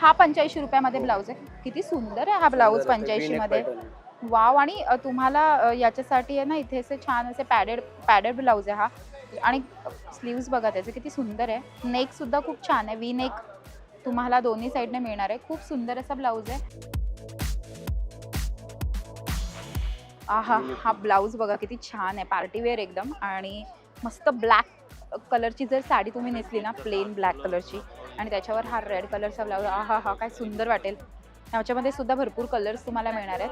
हा पंच्याऐंशी रुपयामध्ये ब्लाऊज आहे. किती सुंदर आहे हा ब्लाऊज पंच्याऐंशी मध्ये. वाव आणि तुम्हाला याच्यासाठी आहे ना इथे असे छान असे पॅडेड पॅडेड ब्लाऊज आहे हा. आणि स्लीव्ज बघा त्याचे किती सुंदर आहे. नेक सुद्धा खूप छान आहे. वी नेक तुम्हाला दोन्ही साईडने मिळणार आहे. खूप सुंदर असा ब्लाऊज आहे. आहा हा ब्लाऊज बघा किती छान आहे. पार्टी वेअर एकदम. आणि मस्त ब्लॅक कलरची जर साडी तुम्ही नेसली ना प्लेन ब्लॅक कलरची आणि त्याच्यावर हा रेड कलरचा ब्लाऊज हा हा हा काय सुंदर वाटेल. ह्याच्यामध्ये सुद्धा भरपूर कलर्स तुम्हाला मिळणार आहेत.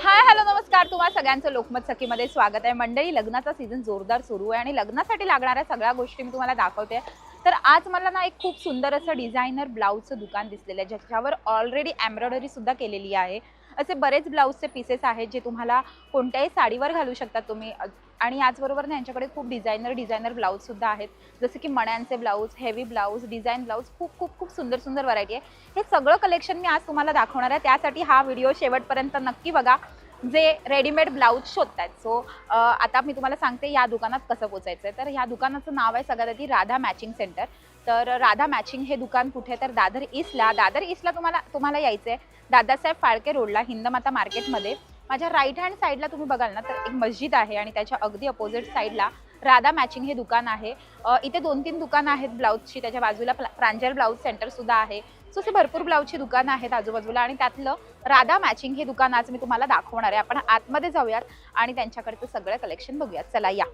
हाय हॅलो नमस्कार. तुम्हाला सगळ्यांचं लोकमत सखीमध्ये स्वागत आहे. मंडळी लग्नाचा सीझन जोरदार सुरू आहे आणि लग्नासाठी लागणाऱ्या सगळ्या गोष्टी मी तुम्हाला दाखवते. तर आज मला ना एक खूप सुंदर असं डिझायनर ब्लाऊजचं दुकान दिसलेलं आहे ज्याच्यावर ऑलरेडी एम्ब्रॉयडरी सुद्धा केलेली आहे. असे बरेच ब्लाऊजचे पीसेस आहेत जे तुम्हाला कोणत्याही साडीवर घालू शकता तुम्ही. आणि याचबरोबर ना यांच्याकडे खूप डिझायनर डिझायनर ब्लाऊजसुद्धा आहेत. जसं की मण्यांचे blouse heavy blouse design blouse खूप खूप खूप सुंदर सुंदर व्हरायटी आहे. हे सगळं कलेक्शन मी आज तुम्हाला दाखवणार आहे. त्यासाठी हा व्हिडिओ शेवटपर्यंत नक्की बघा जे रेडीमेड ब्लाऊज शोधतात सो आता मी तुम्हाला सांगते या दुकानात कसं पोचायचं आहे तर या दुकानाचं नाव आहे सगळ्यात आधी राधा मॅचिंग सेंटर तर राधा मॅचिंग हे दुकान कुठे आहे? तर दादर ईस्टला दादर ईस्टला तुम्हाला तुम्हाला यायचं आहे दादासाहेब फाळके रोडला हिंदमाता मार्केटमध्ये माझ्या राईट हँड साईडला तुम्ही बघाल ना तर एक मस्जिद आहे आणि त्याच्या अगदी अपोजिट साईडला राधा मॅचिंग हे दुकान आहे. इथे दोन तीन दुकानं आहेत ब्लाऊजची त्याच्या बाजूला प्ला- प्रांजल ब्लाऊज सेंटर सुद्धा आहे. सो असे भरपूर ब्लाऊजची दुकानं आहेत आजूबाजूला आणि त्यातलं राधा मॅचिंग हे दुकान आज मी तुम्हाला दाखवणार आहे. आपण आतमध्ये जाऊयात आणि त्यांच्याकडचं सगळं कलेक्शन बघूयात. चला या.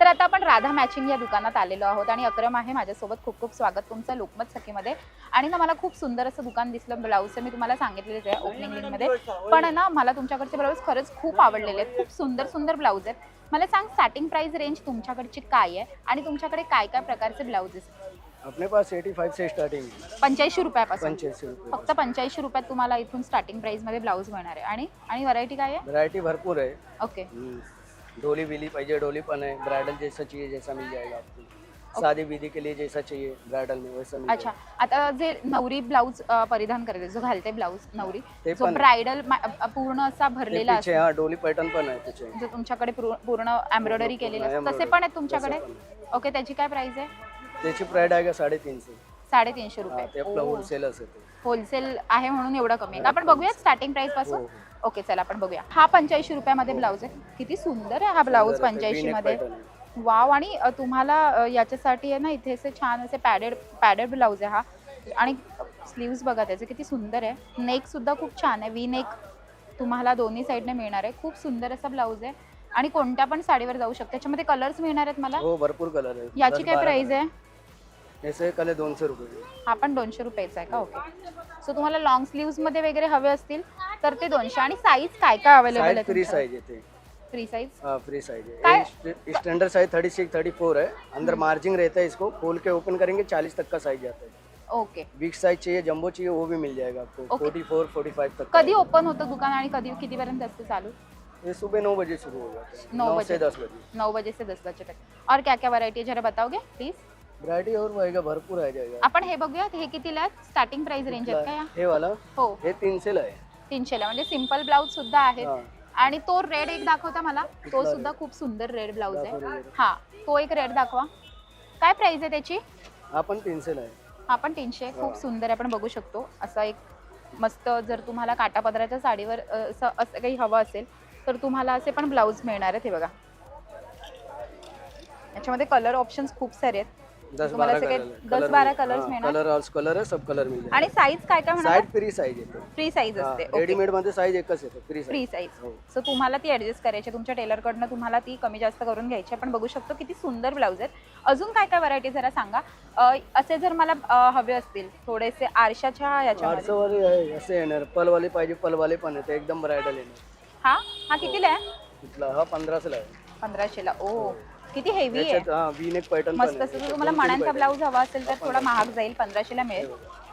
तर आता आपण राधा मॅचिंग या दुकानात आलेलो आहोत आणि अक्रम आहे माझ्यासोबत. खूप खूप स्वागत तुमचं लोकमत सखीमध्ये. आणि ना मला खूप सुंदर असं दुकान दिसलं. ब्लाऊजचं मी तुम्हाला सांगितलेलेच आहे ओपनिंग लिंकमध्ये पण आहे ना मला तुमच्याकडचे ब्लाऊज खरंच खूप आवडलेले आहेत. खूप सुंदर सुंदर ब्लाऊज आहेत. मला सांग स्टार्टिंग प्राइस रेंज तुमच्याकडची काय आहे? आणि तुमच्याकडे काय काय प्रकारचे ब्लाऊजेस अपने पास 85 से स्टार्टिंग पंच्याऐंशी रुपयापासून? पंच्याऐंशी रुपये. फक्त पंच्याऐंशी रुपयात तुम्हाला इथून स्टार्टिंग प्राइसमध्ये ब्लाऊज मिळणार आहे. आणि आणि व्हरायटी काय आहे? वैरायटी भरपूर है ओके डोली विली पाइजे डोली पन है ब्राइडल जैसा चाहिए जैसा मिल जाएगा आपको. शादी विधि के लिए जैसा चाहिए ब्राइडल में वैसा मिल अच्छा आता जे नवरी ब्लाऊज परिधान करते जो घालते ब्लाऊज नवरी ते जो पण- ब्रायडल पूर्ण असा भरलेला पीछे असतो. हाँ डोली पैटर्न पण आहे त्याचे जो तुमच्याकडे पूर्ण- पूर्ण एम्ब्रॉयडरी केलेलं असतं. तसे. पण आहेत तुमच्याकडे? पण ओके त्याची काय प्राइस आहे? त्याची प्राइड आहे का साडेतीनशे? साडेतीनशे हा, ते रुपये आपलं आहे ते. होलसेल आहे म्हणून एवढं कमी आहे. का आपण बघूया स्टार्टिंग प्राइसपासून. हो, ओके चला आपण बघूया. हा पंच्याऐंशी रुपयामध्ये ब्लाऊज आहे. किती सुंदर आहे हा ब्लाऊज पंच्याऐंशी मध्ये. वाव आणि तुम्हाला याच्यासाठी आहे ना इथे असे छान असे पॅडेड पॅडेड ब्लाऊज आहे हा. आणि स्लीव्ज बघा त्याचे किती सुंदर आहे. नेक सुद्धा खूप छान आहे. वी नेक तुम्हाला दोन्ही साईडने मिळणार आहे. खूप सुंदर असा ब्लाऊज आहे. आणि कोणत्या पण साडीवर जाऊ शकते. त्याच्यामध्ये कलर्स मिळणार आहेत मला? हो भरपूर कलर आहे याची काय प्राइस आहे. याचे दोनशे रुपये. हा पण दोनशे रुपयाचा आहे का? ओके. सो तुम्हाला लॉंग स्लीव्समध्ये वगैरे हवे असतील तर ते दोनशे. आणि साईज काय काय अवेलेबल साइज फ्री आहे साइज येते. फ्री साईज हाँ फ्री साइज? है standard size thirty six thirty four है अंदर मार्जिंग रहता है इसको. खोल के ओपन करेंगे चालीस तक का साइज आता है. ओके बिग साइज चाहिए जंबो चाहिए वो भी मिल जाएगा आपको. फोर्टी फोर फोर्टी फाइव तक कधी ओपन होतं दुकान आणि कधी कितीपर्यंत असते चालू? है। ये सुबह नौ बजे शुरू हो है नौ नौ बजे। से दस बजे. नौ बजे से दस बजे तक. और क्या क्या वैरायटी है जरा बताओगे प्लीज वैरायटी और रहेगा भरपूर आ जाएगा आपण हे बघूया हे कितीला आहेत? स्टार्टिंग प्राइस रेंज आहेत का या? हे वाला? हो. हे तीनशे ला आहे. तीनशेला म्हणजे सिंपल ब्लाऊज सुद्धा आहेत. हा. आणि तो रेड एक दाखवता मला. तो कुठला सुद्धा खूप सुंदर रेड ब्लाऊज दाखव आहे red. हा तो एक रेड दाखवा. काय प्राइस आहे त्याची? हा पण तीनशे ला आहे हा. पण तीनशे खूप हा. सुंदर आहे आपण बघू शकतो. असा एक मस्त जर तुम्हाला काटापदराच्या साडीवर अ, असं असं काही हवं असेल तर तुम्हाला असे पण ब्लाऊज मिळणार आहेत हे बघा. याच्यामध्ये कलर ऑप्शन्स खूप सारे आहेत. दस तुम्हाला असे कलर दस बारा मिळणार? कलर आहे सब कलर मिल आणि साईज काय काय म्हणा साइड फ्री साइज येते. फ्री साईज असते. ओके रेडीमेडमध्ये साइज एकच येते फ्री फ्री साइज साईज हो. सो तुम्हाला ती ऍडजस्ट करायची तुमच्या टेलरकडनं तुम्हाला ती कमी जास्त करून घ्यायची आपण बघू शकतो किती सुंदर ब्लाऊज आहेत. अजून काय काय व्हरायटी जरा सांगा. अ, असे जर मला अ, हवे असतील थोडेसे आरशाच्या याच्यामध्ये. आठशे वाले आहे असे येणार. पलवाले पाहिजे पलवाले पण येते. एकदम ब्रायडल येणार. हा? हा कितीला आहे? इथला हा पंधराशे ला आहे. पंधराशेला. ओ. किती हेवी आहे? याच्यात हा वी नेक पॅटर्न मस्त असं जर तुम्हाला मण्यांचा ब्लाऊज हवा असेल तर थोडा महाग जाईल पंधराशेला मिळेल.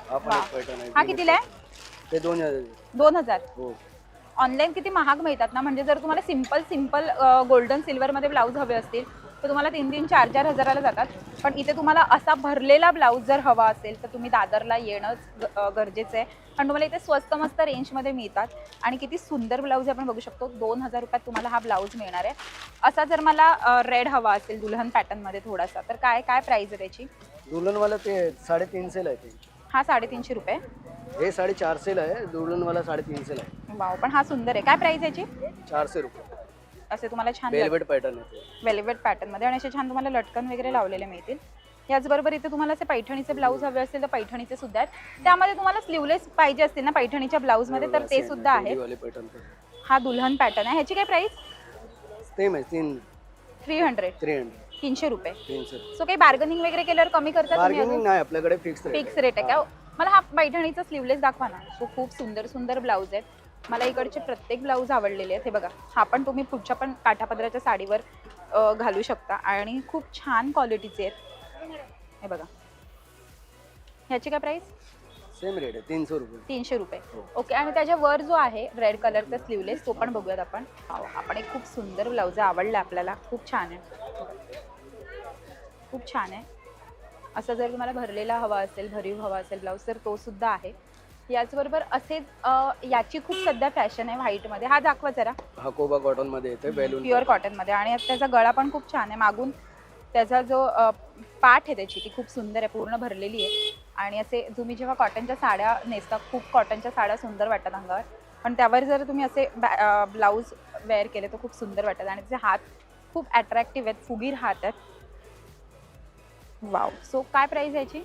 हा पण वा. एक पॅटर्न आहे हा V-neck कितीला आहे pattern. ते दोन हजार. दोन हजार. हो. ऑनलाईन किती महाग मिळतात ना? म्हणजे जर तुम्हाला सिंपल सिंपल गोल्डन सिल्वरमध्ये ब्लाऊज हवे असतील तर तुम्हाला तीन तीन चार चार हजाराला जातात. पण इथे तुम्हाला असा भरलेला ब्लाऊज जर हवा असेल तर तुम्ही दादरला येणंच गरजेचं आहे आणि तुम्हाला इथे स्वस्त मस्त रेंजमध्ये मिळतात. आणि किती सुंदर ब्लाऊज आपण बघू शकतो. दोन हजार रुपयात तुम्हाला हा ब्लाऊज मिळणार आहे. असा जर मला रेड हवा असेल दुल्हन पॅटर्नमध्ये थोडासा तर काय काय प्राईज आहे त्याची? दुल्हन वाला ते साडेतीनशे ला आहे ते. हा साडेतीनशे रुपये? हे साडेचारशेला आहे. दुल्हनवाला साडेतीनशेला आहे. वाव पण हा सुंदर आहे. काय प्राइस याची? चारशे रुपये. असे तुम्हाला छान वेलवेट पॅटर्न. वेल्वेट पॅटर्नमध्ये आणि असे छान तुम्हाला लटकन वगैरे लावलेले मिळतील. याचबरोबर इथे तुम्हाला असे पैठणीचे ब्लाऊज हवे असतील तर पैठणीचे सुद्धा आहेत. त्यामध्ये तुम्हाला स्लीवलेस पाहिजे असतील ना पैठणीच्या ब्लाऊजमध्ये तर ते सुद्धा आहे. पॅटर्न हा दुल्हन पॅटर्न आहे. ह्याची काय प्राइस सेम आहे तीन. थ्री हंड्रेड थ्री हंड्रेड तीनशे रुपये. सो काही बार्गनिंग वगैरे केल्यावर कमी करता तुम्ही बार्गेनिंग अजून? नाही आपल्याकडे फिक्स रेट फिक्स रेट आहे का? मला हा पैठणीचा स्लीवलेस दाखवा ना. खूप सुंदर सुंदर ब्लाऊज आहेत. मला इकडचे प्रत्येक ब्लाऊज आवडलेले आहेत. हे बघा हा पण तुम्ही पुढच्या पण काठापदराच्या साडीवर घालू शकता. आणि खूप छान क्वालिटीचे आहेत. हे बघा. ह्याची काय प्राइस सेम रेट आहे तीनशे रुपये. तीनशे रुपये. ओके आणि त्याच्या वर जो आहे रेड कलरचा स्लीवलेस तो पण बघूयात आपण. वाव, हा पण एक खूप सुंदर ब्लाऊज आवडला आपल्याला. खूप छान आहे. खूप छान आहे. असं जर तुम्हाला भरलेला हवा असेल भरीव हवा असेल ब्लाऊज तर तो सुद्धा आहे. याचबरोबर असेच अ, याची खूप सध्या फॅशन आहे व्हाईटमध्ये. हा दाखवा जरा. हा कोबा कॉटनमध्ये येते बेलून प्युअर कॉटनमध्ये. आणि त्याचा गळा पण खूप छान आहे. मागून त्याचा जो अ, पाठ आहे त्याची ती खूप सुंदर आहे पूर्ण भरलेली आहे. आणि असे तुम्ही जेव्हा कॉटनच्या साड्या नेसता खूप कॉटनच्या साड्या सुंदर वाटतात अंगावर. पण त्यावर जर तुम्ही असे ब्लाऊज वेअर केले तर खूप सुंदर वाटतात. आणि त्याचे हात खूप अट्रॅक्टिव्ह आहेत फुगीर हात आहेत. वाव सो काय प्राईस याची?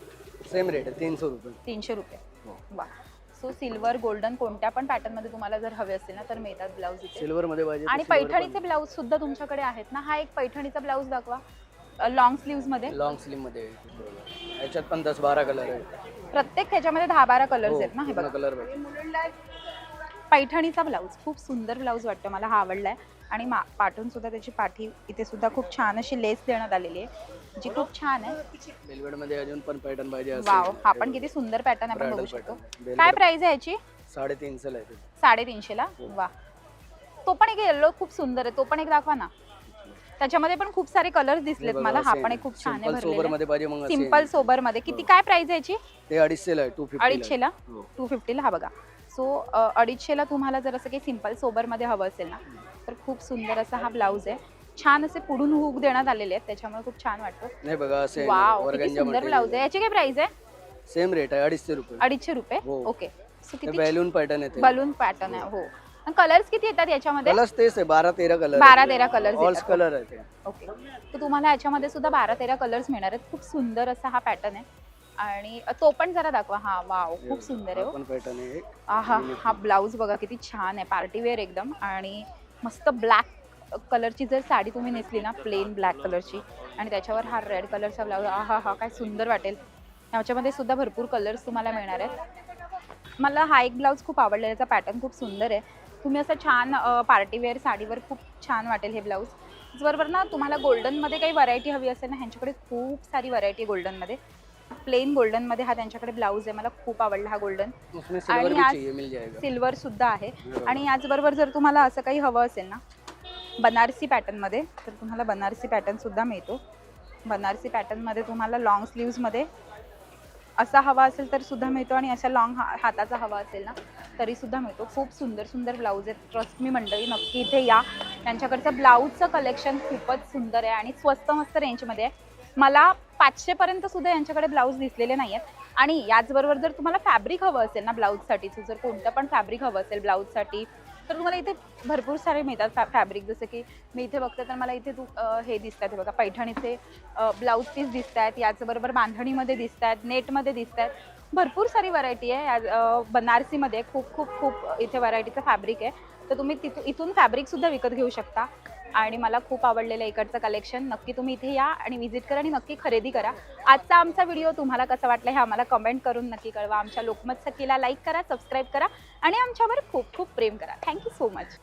सेम रेट आहे तीनशे रुपये. तीनशे रुपये. हो. वा सो सिल्वर गोल्डन कोणत्या पण पॅटर्नमध्ये तुम्हाला जर हवे असतील ना तर मिळतात ब्लाऊज इथे. सिल्वर मध्ये पाहिजे आणि पैठणीचे ब्लाऊज सुद्धा तुमच्याकडे आहेत ना? हा एक पैठणीचा ब्लाऊज दाखवा. लॉंग स्लीव्जमध्ये. लॉंग स्लीवमध्ये. याच्यात पण दस बारा कलर आहे प्रत्येक ह्याच्यामध्ये दहा बारा हो, कलर्स आहेत ना हे बघा. कलर पैठणीचा ब्लाऊज खूप सुंदर ब्लाऊज वाटतो मला हा आवडलाय. आणि मा पाठून सुद्धा त्याची पाठी इथे सुद्धा खूप छान अशी लेस देण्यात आलेली आहे. जी खूप छान आहे. वेलवेटमध्ये अजून पण पॅटर्न पाहिजे वाव हा पण किती सुंदर पॅटर्न आपण बघू शकतो. काय. प्राइस आहे याची? साडेतीनशेला आहे ते. साडेतीनशेला? वा तो पण एक येल्लो खूप सुंदर आहे. तो पण एक दाखवा ना. त्याच्यामध्ये पण खूप सारे कलर्स दिसलेत मला. हा पण एक खूप छान आहे सोबर भरलेला. मध्ये पाहिजे मग असे सिंपल सोबरमध्ये किती काय प्राइस आहे याची? ते अडीचशेला आहे टू फिफ्टी अडीचशेला? टू फिफ्टीला हा बघा. सो अडीचशेला तुम्हाला जर असं काही सिंपल सोबरमध्ये हवं असेल ना तर खूप सुंदर असा हा ब्लाऊज आहे. छान असे पुढून हुक देण्यात आलेले आहेत त्याच्यामुळे खूप छान वाटतं. नाही बघा असे वाव किती सुंदर ब्लाऊज आहे. याची काय प्राइस आहे? सेम रेट आहे अडीचशे रुपये. अडीचशे रुपये? हो. ओके सो ते किती बॅलून पॅटर्न येते. बलून पॅटर्न आहे हो. कलर्स किती येतात याच्यामध्ये? कलर्स तेच आहे बारा तेरा कलर बारा तेरा कलर्स ऑल येतात. कलर आहे ते ओके तर तुम्हाला याच्यामध्ये सुद्धा बारा तेरा कलर्स मिळणार आहेत. खूप सुंदर असा हा पॅटर्न आहे. आणि तो पण जरा दाखवा. हा वाव खूप सुंदर आहे हो. पण पॅटर्न आहे. आहा हा ब्लाऊज बघा किती छान आहे. पार्टीवेअर एकदम. आणि मस्त ब्लॅक कलरची जर साडी तुम्ही नेसली ना प्लेन ब्लॅक कलरची आणि त्याच्यावर हा रेड कलरचा ब्लाऊज आहा हा काय सुंदर वाटेल. याच्यामध्ये सुद्धा भरपूर कलर्स तुम्हाला मिळणार आहेत. मला हा एक ब्लाऊज खूप आवडला याचा पॅटर्न खूप सुंदर आहे. तुम्ही असं छान पार्टीवेअर साडीवर खूप छान वाटेल हे ब्लाऊज बरोबर ना तुम्हाला गोल्डनमध्ये काही व्हरायटी हवी असेल ना ह्यांच्याकडे खूप सारी व्हरायटी गोल्डनमध्ये प्लेन गोल्डनमध्ये हा त्यांच्याकडे ब्लाऊज आहे मला खूप आवडला हा गोल्डन आणि आज- सिल्वर सुद्धा आहे. आणि याचबरोबर जर तुम्हाला असं काही हवं असेल ना बनारसी पॅटर्नमध्ये तर तुम्हाला बनारसी पॅटर्नसुद्धा मिळतो. बनारसी पॅटर्नमध्ये तुम्हाला लॉंग स्लीव्समध्ये असा हवा असेल तर सुद्धा मिळतो आणि अशा लॉंग हा हाताचा हवा असेल ना तरी सुद्धा मिळतो. खूप सुंदर सुंदर ब्लाऊज आहेत. ट्रस्ट मी मंडळी नक्की इथे या. त्यांच्याकडचं ब्लाऊजचं कलेक्शन खूपच सुंदर आहे आणि स्वस्त मस्त रेंजमध्ये आहे. मला पाचशेपर्यंत सुद्धा यांच्याकडे ब्लाऊज दिसलेले नाही आहेत आणि याचबरोबर जर तुम्हाला फॅब्रिक हवं असेल ना ब्लाऊजसाठीचं जर कोणतं पण फॅब्रिक हवं असेल ब्लाऊजसाठी तर तुम्हाला इथे भरपूर सारे मिळतात फॅ फॅब्रिक. जसं की मी इथे बघते तर मला इथे तू हे दिसतात हे बघा पैठणीचे ब्लाऊज पीस दिसत आहेत याचबरोबर बांधणीमध्ये दिसत आहेत नेटमध्ये दिसत आहेत भरपूर सारी व्हरायटी आहे. या बनारसीमध्ये खूप खूप खूप इथे व्हरायटीचं फॅब्रिक आहे. तर तुम्ही तिथून इथून फॅब्रिकसुद्धा विकत घेऊ शकता. आणि मला खूप आवडलेलं इकडचं कलेक्शन नक्की तुम्ही इथे या आणि व्हिजिट करा आणि नक्की खरेदी करा. आजचा आमचा व्हिडिओ तुम्हाला कसा वाटला हे आम्हाला कमेंट करून नक्की कळवा. आमच्या लोकमत सखीला लाईक करा सबस्क्राईब करा आणि आमच्यावर खूप खूप प्रेम करा. Thank you so much